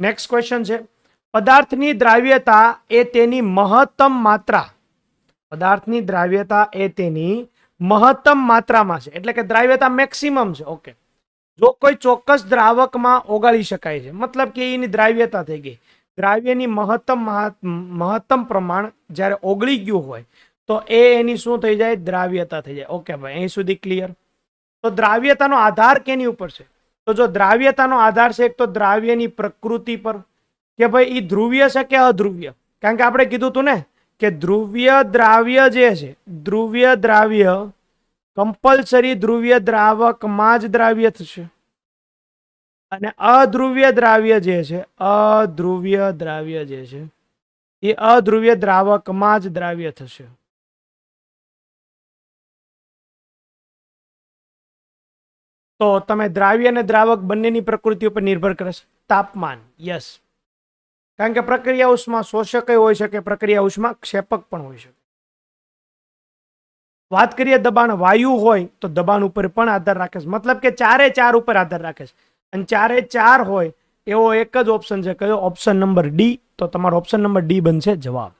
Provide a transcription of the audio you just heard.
Next question છે. પદાર્થની દ્રાવ્યતા એ તેની મહત્તમ માત્રા. પદાર્થની દ્રાવ્યતા એ તેની મહત્તમ માત્રામાં છે. એટલે કે દ્રાવ્યતા મેક્સિમમ છે. ઓકે જો કોઈ ચોક્કસ દ્રાવકમાં ઓગાળી શકાય છે, મતલબ કે એની દ્રાવ્યતા થઈ ગઈ. દ્રાવ્યની મહત્તમ મહત્તમ પ્રમાણ જ્યારે ઓગળી ગયું હોય, તો એ એની શું થઈ જાય? દ્રાવ્યતા થઈ જાય. ઓકે ભાઈ, અહીં સુધી ક્લિયર તો દ્રાવ્યતાનો આધાર કેની ઉપર છે? તો જો દ્રાવ્યતાનો આધાર છે, એક તો દ્રાવ્યની પ્રકૃતિ પર કે ભાઈ એ ધ્રુવીય છે કે અધ્રુવ્ય? કારણ કે આપણે કીધું હતું ને કે ધ્રુવ્ય દ્રાવ્ય જે છે, ધ્રુવ્ય દ્રાવ્ય કમ્પલસરી ધ્રુવ્ય દ્રાવકમાં જ દ્રાવ્ય થશે. અને અધ્રુવ્ય દ્રાવ્ય જે છે, અધ્રુવ્ય દ્રાવ્ય જે છે, એ અધ્રુવ્ય દ્રાવકમાં જ દ્રાવ્ય થશે. તો તમે દ્રાવ્ય અને દ્રાવક બંનેની પ્રકૃતિ ઉપર નિર્ભર કરે છે. તાપમાન, યસ. કારણ કે પ્રક્રિયા ઉષ્મા શોષક હોઈ શકે પ્રક્રિયા ઉષ્મા ક્ષેપક પણ હોઈ શકે વાત કરીએ દબાણ વાયુ હોય તો દબાણ ઉપર પણ આધાર રાખે છે. મતલબ કે ચારે ચાર ઉપર આધાર રાખે છે. અને ચારે ચાર હોય એવો એક જ ઓપ્શન છે. કયો? ઓપ્શન નંબર ડી તો તમારો ઓપ્શન નંબર ડી બનશે જવાબ.